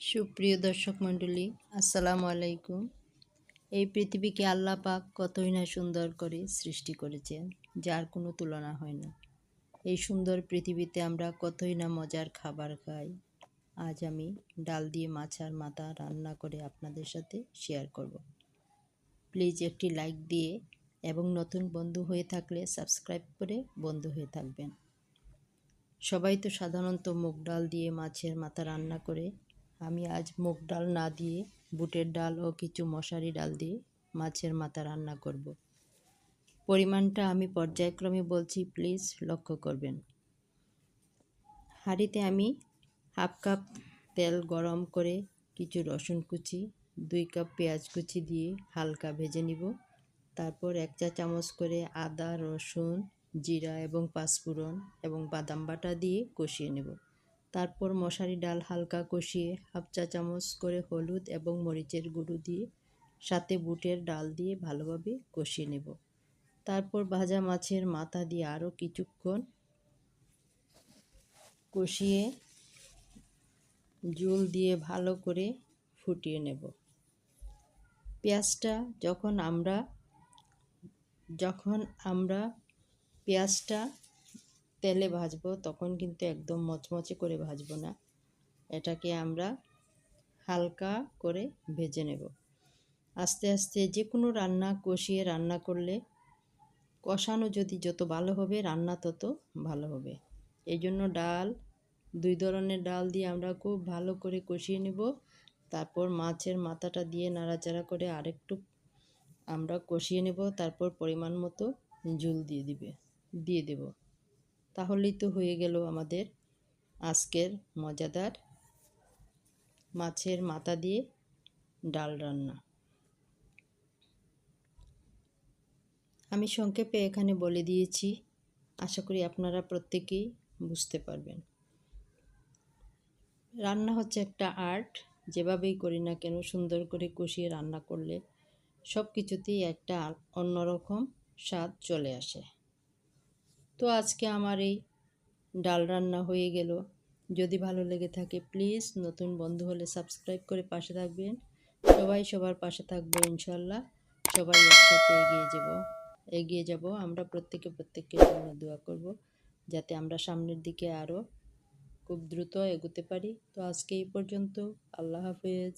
সুপ্রিয় দর্শক মণ্ডলী, আসসালামু আলাইকুম। এই পৃথিবীকে আল্লাহ পাক কতই না সুন্দর করে সৃষ্টি করেছেন, যার কোনো তুলনা হয় না। এই সুন্দর পৃথিবীতে আমরা কতই না মজার খাবার খাই, আজ আমি ডাল দিয়ে মাছ আর মাথা রান্না করে আপনাদের সাথে শেয়ার করব। প্লিজ একটি লাইক দিয়ে এবং নতুন বন্ধু হয়ে থাকলে সাবস্ক্রাইব করে বন্ধু হয়ে থাকবেন। সবাই তো সাধারণত মুগ ডাল দিয়ে মাছের মাথা রান্না করে আমি আজ মুগ ডাল না দিয়ে, বুটের ডাল ও কিছু মশারি ডাল দিয়ে মাছের মাথা রান্না করব। পরিমাণটা আমি পর্যায়ক্রমে বলছি, প্লিজ লক্ষ্য করবেন। হাঁড়িতে আমি হাফ কাপ তেল গরম করে কিছু রসুন কুচি, দুই কাপ পেঁয়াজ কুচি দিয়ে হালকা ভেজে নিব। তারপর এক চা চামচ করে আদা, রসুন, জিরা এবং পাঁচফোড়ন এবং বাদাম বাটা দিয়ে কষিয়ে নেব। তারপর মশারি ডাল হালকা কষিয়ে হাফ চা চামচ করে হলুদ এবং মরিচের গুঁড়ো দিয়ে সাথে বুটের ডাল দিয়ে ভালোভাবে কষিয়ে নেব। তারপর ভাজা মাছের মাথা দিয়ে আরও কিছুক্ষণ কষিয়ে জল দিয়ে ভালো করে ফুটিয়ে নেব। পেঁয়াজটা যখন আমরা যখন আমরা পেঁয়াজটা তেলে ভাজবো, তখন কিন্তু একদম মচমচে করে ভাজবো না। এটাকে আমরা হালকা করে ভেজে নেব। আস্তে আস্তে যে কোনো রান্না কষিয়ে রান্না করলে কষানো যদি যত ভালো হবে, রান্না তত ভালো হবে। এই জন্য ডাল, দুই ধরনের ডাল দিয়ে আমরা খুব ভালো করে কষিয়ে নেব। তারপর মাছের মাথাটা দিয়ে নাড়াচাড়া করে আরেকটু আমরা কষিয়ে নেব। তারপর পরিমাণ মতো ঝুল দিয়ে দিবে, দিয়ে দেব। তাহলেই তো হয়ে গেল আমাদের আজকের মজাদার মাছের মাথা দিয়ে ডাল রান্না। আমি সংক্ষেপে এখানে বলে দিয়েছি, আশা করি আপনারা প্রত্যেকেই বুঝতে পারবেন। রান্না হচ্ছে একটা আর্ট, যেভাবেই করি না কেন সুন্দর করে কষিয়ে রান্না করলে সব কিছুতেই একটা অন্যরকম স্বাদ চলে আসে। তো আজকে আমার এই ডাল রান্না হয়ে গেল। যদি ভালো লেগে থাকে প্লিজ নতুন বন্ধু হলে সাবস্ক্রাইব করে পাশে থাকবেন। সবাই সবার পাশে থাকব ইনশাল্লাহ। সবাই একসাথে এগিয়ে যাব। এগিয়ে যাব। আমরা প্রত্যেকে প্রত্যেকের জন্য দোয়া করব, যাতে আমরা সামনের দিকে আরও খুব দ্রুত এগোতে পারি। তো আজকে এই পর্যন্ত। আল্লাহ হাফেজ।